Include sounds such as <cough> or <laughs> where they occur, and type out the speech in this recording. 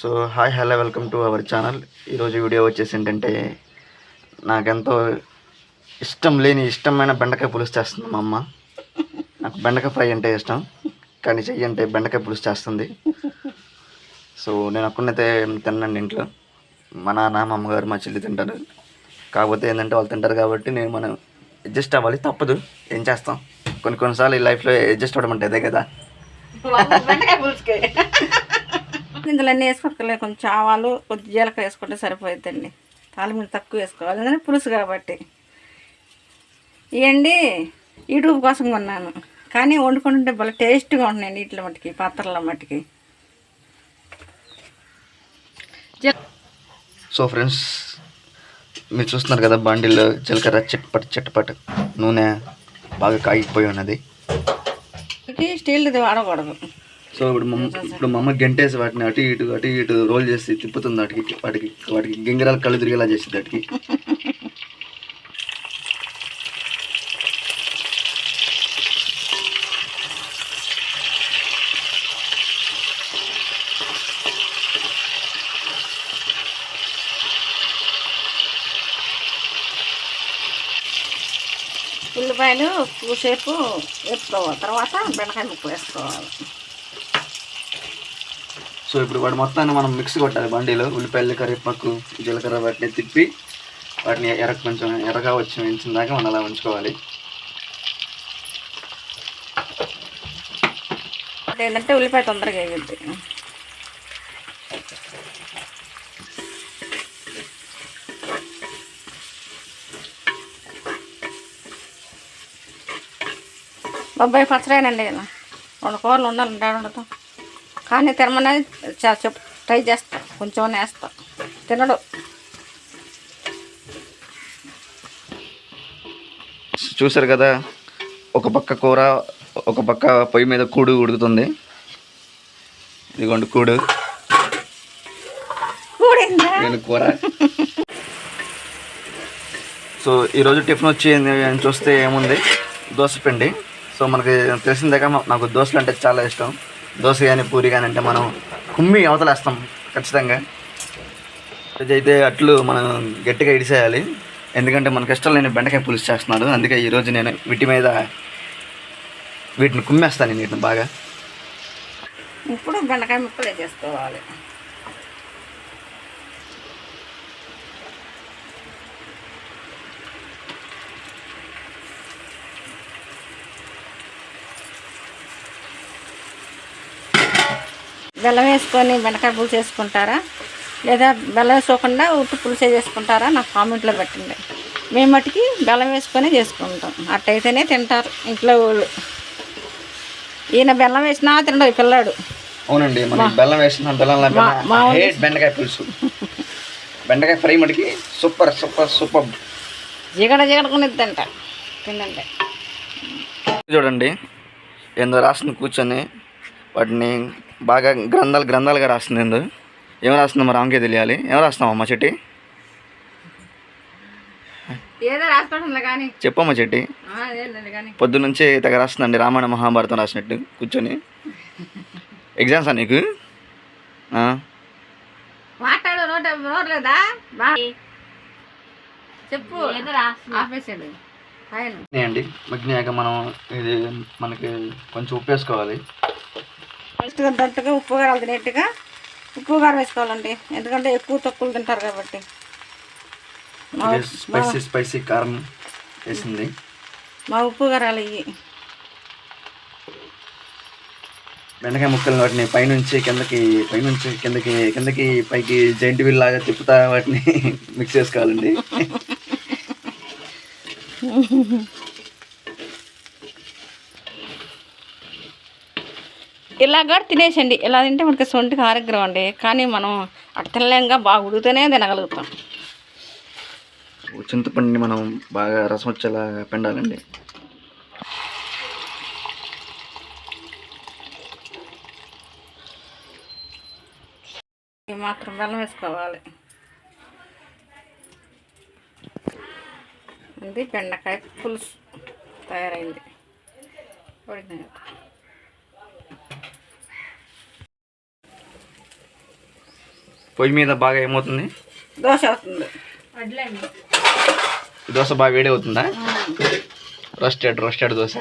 So hi hello welcome to our channel ఈరోజు video వచ్చేసి ఏంటంటే నాకెంతో ఇష్టం లేని ఇష్టమైన బెండకాయ పులుసు చేస్తుంది మా అమ్మ. నాకు బెండకాయ ఫ్రై అంటే ఇష్టం కానీ చెయ్యి అంటే బెండకాయ పులుసు చేస్తుంది. సో నేను అక్కడైతే తిన్నాను ఇంట్లో. మా నాన్న మా అమ్మగారు మా చెల్లి తింటారు. కాకపోతే ఏంటంటే వాళ్ళు తింటారు కాబట్టి నేను మనం అడ్జస్ట్ అవ్వాలి తప్పదు. ఏం చేస్తాం? కొన్ని కొన్నిసార్లు ఈ లైఫ్లో అడ్జస్ట్ అవ్వడం అంటే అదే కదా. బెండకాయ పులుసుకే ఇందులో అన్నీ వేసుకోవాలి కొంచెం ఆవాలు కొంచెం జీలకర్ర వేసుకుంటే సరిపోతుందండి తాలిమిడి తక్కువ వేసుకోవాలి ఎందుకంటే పులుసు కాబట్టి. ఇవండి యూట్యూబ్ కోసం కొన్నాను. కానీ వండుకుంటుంటే భలే టేస్ట్గా ఉంటున్నాయండి వీటిలో మట్టుకి పాత్రల మట్టుకి సో ఫ్రెండ్స్ మీరు చూస్తున్నారు కదా బండిలో జీలకర్ర చిట్పట్ చిట్పట్ నూనె బాగా కాగిపోయి ఉన్నది. స్టీల్ది వాడకూడదు. సో ఇప్పుడు మమ్మ ఇప్పుడు మా అమ్మ గంటేసి వాటిని అటు ఇటు అటు ఇటు రోల్ చేసి తిప్పుతుంది వాటికి వాటికి వాటికి గింగిరాలు కళ్ళు తిరిగేలా చేసింది వాటికి ఉల్లిపాయలు పూసేపు వేసుకోవాలి తర్వాత బెండకాయ ముక్క వేసుకోవాలి. సో ఇప్పుడు వాటి మొత్తాన్ని మనం మిక్స్ కొట్టాలి బండిలో. ఉల్లిపాయలు కరివేపాకు జీలకర్ర వాటిని తిప్పి వాటిని ఎర్ర కొంచెం ఎర్రగా వచ్చి వేయించిన దాకా మనం అలా ఉంచుకోవాలి. ఏంటంటే ఉల్లిపాయ తొందరగా వేయద్దు బొబ్బాయి పచ్చడేనండి. రెండు కూరలు ఉండాలంటే ఉండదు. కానీ తినమనేది చా- చెప్ ట్రై చేస్తా. కొంచెం వేస్తా. తినడు. చూసారు కదా ఒక పక్క కూర ఒక పక్క పొయ్యి మీద కూడు ఉడుకుతుంది. ఇదిగోండి కూడు. నేను కూర. సో ఈరోజు టిఫిన్ వచ్చి చూస్తే ఏముంది? దోశ పిండి. సో మనకి తెలిసిన దగ్గర నాకు దోశలు అంటే చాలా ఇష్టం. దోశ కానీ పూరి కానీ అంటే మనం కుమ్మి అవతలేస్తాం ఖచ్చితంగా. అయితే అట్లు మనం గట్టిగా ఇడిసేయాలి. ఎందుకంటే మనకి ఇష్టం లేని బెండకాయ పులుసు చేస్తున్నాడు అందుకే ఈరోజు నేను వీటి మీద వీటిని కుమ్మేస్తాను నేను వీటిని బాగా. ఇప్పుడు బెండకాయ ముక్కలే చేసుకోవాలి. బెల్లం వేసుకొని బెండకాయ పులుసు వేసుకుంటారా లేదా బెల్లం వేసుకోకుండా ఉట్టు పులుసే చేసుకుంటారా? నాకు కామెంట్లో పెట్టండి. మేము మటుకి బెల్లం వేసుకొని చేసుకుంటాం. అట్టయితేనే తింటారు ఇంట్లో వాళ్ళు. ఈయన బెల్లం వేసినా తినడు ఈ పిల్లాడు. అవునండి మనం బెల్లం వేసిన బెల్లం బెండకాయ పులుసు. బెండకాయ ఫ్రై మటుకి సూపర్ సూపర్ సూపర్. జిగడ జిగడకునిద్దంట తినండి. చూడండి ఏందో రాస్తుంది కూర్చొని వాటిని బాగా గ్రంథాలు గ్రంథాలుగా రాస్తుంది ఏం రాస్తుందో మరి ఆమెకే తెలియాలి. ఏం రాస్తున్నావమ్మా చెట్టి? చెప్పమ్మా చెట్టి. అదేంటండి కానీ. పొద్దున్నుంచి తెగ రాస్తుందండి రామాయణ మహాభారతం రాసినట్టు కూర్చొని. ఎగ్జామ్సా నీకు? చెప్పు. అండి మగ్నియాక మనం ఇది మనకి కొంచెం ఉప్పు ఫస్ట్ తట్టుగా ఉప్పు కారం తినేట్టుగా ఉప్పు కారం వేసుకోవాలండి. ఎందుకంటే ఎక్కువ తక్కువ తింటారు కాబట్టి. స్పైసీ స్పైసీ కారం వేసింది. మా ఉప్పు కారాలు ఇవి బెండకాయ ముక్కలు వాటిని పైనుంచి కిందకి పైనుంచి కిందకి కిందకి పైకి జైంట్ వీల్ లాగా తిప్పుతా వాటిని <laughs> మిక్స్ చేసుకోవాలండి. <laughs> ఇలాగా తినేసండి. ఇలా తింటే మనకి సొంటికి ఆరోగ్యం అండి. కానీ మనం అటు తినలేంగా బాగా ఉడికితేనే తినగలుగుతాం. చింతపండుని మనం బాగా రసం వచ్చేలా పిండాలండి. మాత్రం బెల్లం వేసుకోవాలి. ఇది బెండకాయ పులుసు తయారైంది. పొయ్యి మీద బాగా ఏమవుతుంది? దోశ అవుతుంది దోశ బాగా వేడి అవుతుందా రోస్టెడ్ రోస్టెడ్ దోశ.